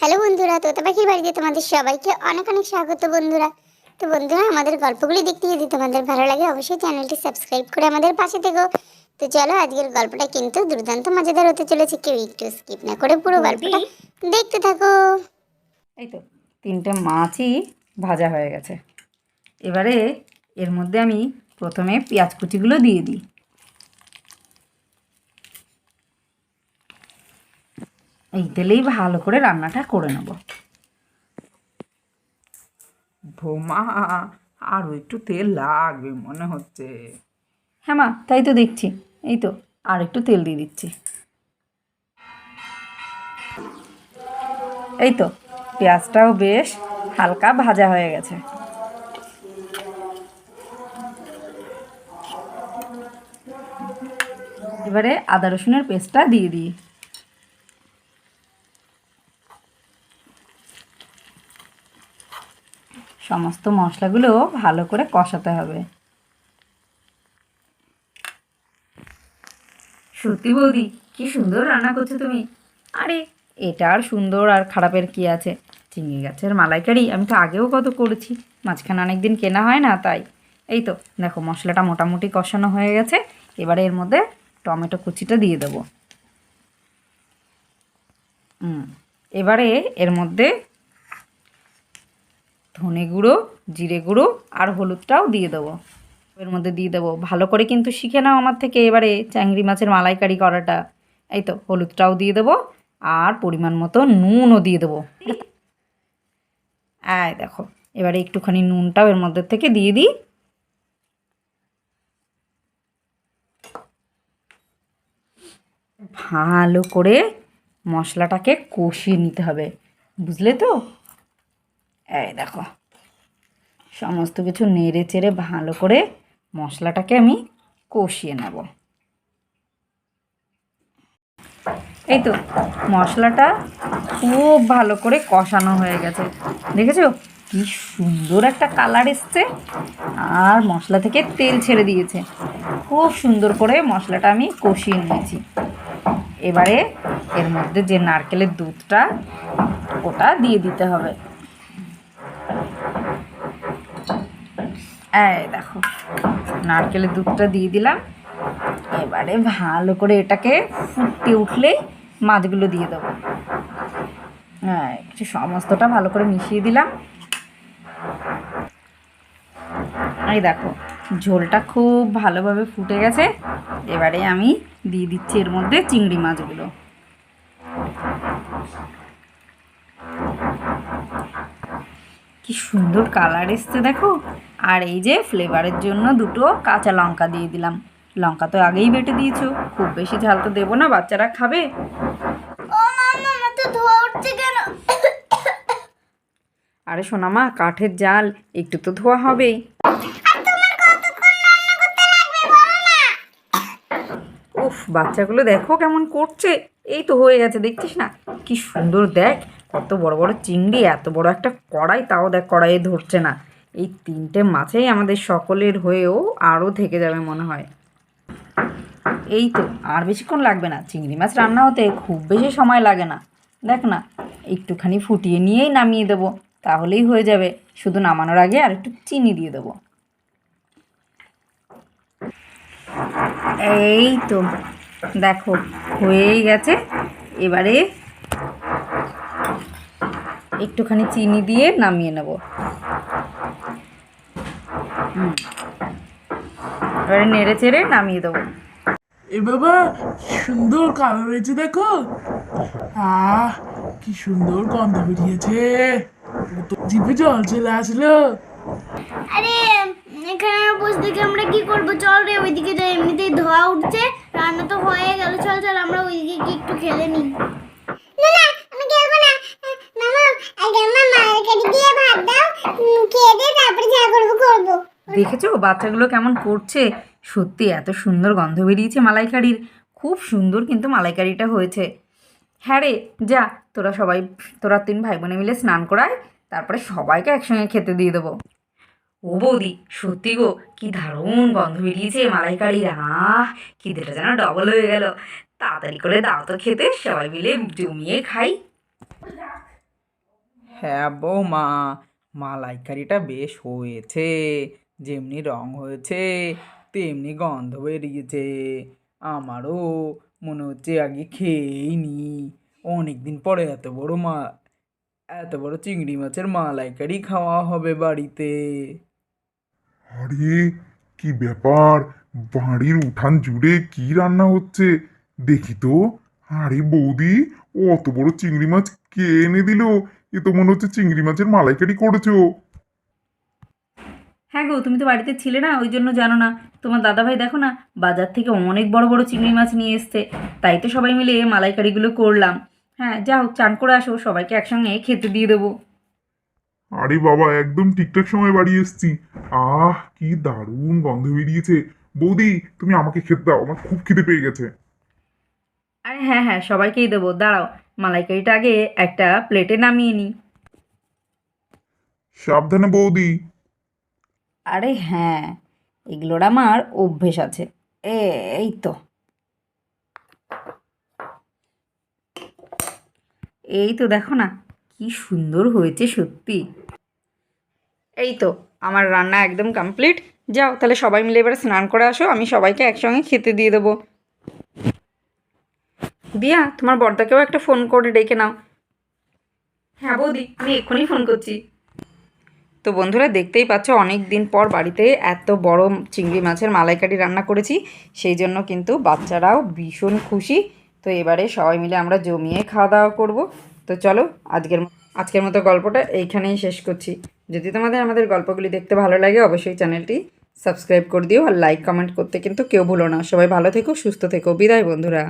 Hello বন্ধুরা তোতা পাখির বাড়িতে তোমাদের সবাইকে অনেক অনেক স্বাগত বন্ধুরা। তো বন্ধুরা আমাদের গল্পগুলি দেখতে যদি তোমাদের ভালো লাগে অবশ্যই চ্যানেলটি সাবস্ক্রাইব করে আমাদের পাশে থেকো। তো চলো আজকের গল্পটা কিন্তু দুর্দান্ত মজাদার হতে চলেছে কেউ একটু স্কিপ না করে পুরো গল্পটা দেখতে থাকো। এই তো তিনটে মাছই ভাজা হয়ে গেছে। এবারে এর মধ্যে আমি প্রথমে পেঁয়াজ কুচিগুলো দিয়ে দিই। এই তেলেই ভালো করে রান্নাটা করে নেব। বৌমা আরও একটু তেল লাগবে মনে হচ্ছে। হ্যাঁ মা তাই তো দেখছি। এই তো আর একটু তেল দিয়ে দিচ্ছি। এই তো পেঁয়াজটাও বেশ হালকা ভাজা হয়ে গেছে। এবারে আদা রসুনের পেস্টটা দিয়ে দিই। সমস্ত মশলাগুলো ভালো করে কষাতে হবে। সত্যি বৌদি, কি সুন্দর রান্না করছ তুমি। আরে, এটা আর সুন্দর আর খারাপের কি আছে? চিংড়ি গাছের মালাইকারি আমি তো আগেও কত করেছি, মাঝখানে অনেক দিন কেনা হয় না তাই। এই তো, দেখো মশলাটা মোটামুটি কষানো হয়ে গেছে, এবারে এর মধ্যে টমেটো কুচিটা দিয়ে দেবো। এবারে এর মধ্যে ধনে গুঁড়ো, জিরে গুঁড়ো আর হলুদটাও দিয়ে দেবো। এর মধ্যে দিয়ে দেবো। ভালো করে কিন্তু শিখে নাও আমার থেকে এবারে চিংড়ি মাছের মালাইকারি করাটা। এই তো, হলুদটাও দিয়ে দেবো আর পরিমাণ মতো নুনও দিয়ে দেবো। আয় দেখো, এবারে একটুখানি নুনটাও এর মধ্যে থেকে দিয়ে দিই। ভালো করে মশলাটাকে কষিয়ে নিতে হবে। বুঝলে তো? এই দেখো, সমস্ত কিছু নেড়ে চেড়ে ভালো করে মশলাটাকে আমি কষিয়ে নেব। এই তো, মশলাটা খুব ভালো করে কষানো হয়ে গেছে। দেখেছ? কি সুন্দর একটা কালার এসছে, আর মশলা থেকে তেল ছেড়ে দিয়েছে। খুব সুন্দর করে মশলাটা আমি কষিয়ে নিয়েছি। এবারে এর মধ্যে যে নারকেলের দুধটা, ওটা দিয়ে দিতে হবে। এই দেখো, নারকেলের দুধটা দিয়ে দিলাম। এবারে ভালো করে এটাকে ফুটতে উঠলেই মাছগুলো দিয়ে দেবো। হ্যাঁ একটু সমস্তটা ভালো করে মিশিয়ে দিলাম। এই দেখো, ঝোলটা খুব ভালোভাবে ফুটে গেছে। এবারে আমি দিয়ে দিচ্ছি এর মধ্যে চিংড়ি মাছগুলো। কি সুন্দর কালার এসছে দেখো। আর এই যে ফ্লেভারের জন্য দুটো কাঁচা লঙ্কা দিয়ে দিলাম। লঙ্কা তো আগেই বেটে দিয়েছ খুব বেশি ঝাল তো দেবো না বাচ্চারা খাবে। আরে সোনামা কাঠের জাল একটু তো ধোয়া হবেই। উফ বাচ্চাগুলো দেখো কেমন করছে। এই তো হয়ে গেছে দেখছিস না? কি সুন্দর দেখ কত বড় বড় চিংড়ি এত বড় একটা কড়াই তাও দেখ কড়াইয়ে ধরছে না। এই তিনটে মাছেই আমাদের সকলের হয়েও আরও থেকে যাবে মনে হয়। এই তো, আর বেশিক্ষণ লাগবে না। চিংড়ি মাছ রান্না হতে খুব বেশি সময় লাগে না। দেখ না, একটুখানি ফুটিয়ে নিয়েই নামিয়ে দেবো, তাহলেই হয়ে যাবে। শুধু নামানোর আগে আর একটু চিনি দিয়ে দেবো। এই তো, দেখো, হয়েই গেছে। এবারে একটুখানি চিনি দিয়ে নামিয়ে নেব। এবারে নেড়ে চেড়ে নামিয়ে দেবো। এ বাবা সুন্দর কালার হয়েছে দেখো। আহ কি সুন্দর গন্ধ বেরিয়েছে। ও জিভে জল চলে আসলো। আরে এখানে বসে থেকে আমরা কি করব? চল রে ওইদিকে যাই এমনিতেই ধোয়া উঠছে। রান্না তো হয়ে গেল। চল চল আমরা ওইদিকে গিয়ে একটু খেলে নিই না না আমি খেলব না। মামা আগে মামা মার্কেটে গিয়ে ভাত দাও। খেয়ে দিয়ে তারপরে যা করব করব। দেখেছ? বাচ্চাগুলো কেমন করছে? সত্যি এত সুন্দর গন্ধ বেরিয়েছে মালাইকারির। খুব সুন্দর কিন্তু মালাইকারিটা হয়েছে। হ্যাঁ রে, যা, তোরা সবাই, তোরা তিন ভাই বোনে মিলে স্নান করায়, তারপরে সবাইকে একসঙ্গে খেতে দিয়ে দেবো। ও বৌদি, সত্যি গো, কি দারুণ গন্ধ বেরিয়েছে মালাইকারির। আহ, খিদেটা যেন ডবল হয়ে গেল। তাড়াতাড়ি করে দাও তো খেতে, সবাই মিলে জমিয়ে খাই। হ্যাঁ বৌমা, মালাইকারিটা বেশ হয়েছে। যেমনি রং হয়েছে, তেমনি গন্ধ বেরিয়েছে। আমারও মনে হচ্ছে আগে খেয়েই নি। অনেক দিন পরে এত বড় মা, এত বড় চিংড়ি মাছের মালাইকারি খাওয়া হবে বাড়িতে। আরে, কি ব্যাপার? বাড়ির উঠান জুড়ে কি রান্না হচ্ছে? দেখি তো। আরে বৌদি, অত বড় চিংড়ি মাছ কে এনে দিল? এ তো মনে হচ্ছে চিংড়ি মাছের মালাইকারি করেছ। হ্যাঁ গো তুমি তো বাড়িতে ছিলে না ওই জন্য জানো না। তোমার দাদাভাই দেখো না বাজার থেকে অনেক বড় বড় চিংড়ি মাছ নিয়ে এসছে। তাই তো সবাই মিলে মালাইকারিগুলো করলাম। হ্যাঁ যাও চান করে আসো সবাইকে একসঙ্গে খেতে দিয়ে দেবো। আরে বাবা একদম ঠিকঠাক সময় বাড়ি এসছি। আহ কি দারুণ গন্ধ বেরিয়েছে। বৌদি তুমি আমাকে খেতে দাও আমার খুব খিদে পেয়ে গেছে। আরে হ্যাঁ হ্যাঁ সবাইকেই দেবো দাঁড়াও মালাইকারিটা আগে একটা প্লেটে নামিয়ে নিই। সাবধানে বৌদি। আরে হ্যাঁ এগুলোর আমার অভ্যেস আছে। এই তো। এই তো দেখো না, কি সুন্দর হয়েছে সত্যি। এই তো, আমার রান্না একদম কমপ্লিট যাও, তাহলে সবাই মিলে এবারে স্নান করে আসো, আমি সবাইকে একসঙ্গে খেতে দিয়ে দেবো। দিয়া, তোমার বর্দাকেও একটা ফোন করে ডেকে নাও। হ্যাঁ বৌদি, আমি এক্ষুনি ফোন করছি। তো বন্ধুরা দেখতেই পাচ্ছ অনেক দিন পর বাড়িতে এত বড় চিংড়ি মাছের মালাইকারি রান্না করেছি, সেই জন্য কিন্তু বাচ্চারাও ভীষণ খুশি। তো এবারে সবাই মিলে আমরা জমিয়ে খাওয়া দাওয়া করব। তো চলো, আজকের আজকের মতো গল্পটা এইখানেই শেষ করছি। যদি তোমাদের আমাদের গল্পগুলি দেখতে ভালো লাগে, অবশ্যই চ্যানেলটি সাবস্ক্রাইব করে দিও আর লাইক, কমেন্ট করতে কিন্তু কেউ ভুলো না। সবাই ভালো থেকো, সুস্থ থেকো। বিদায় বন্ধুরা।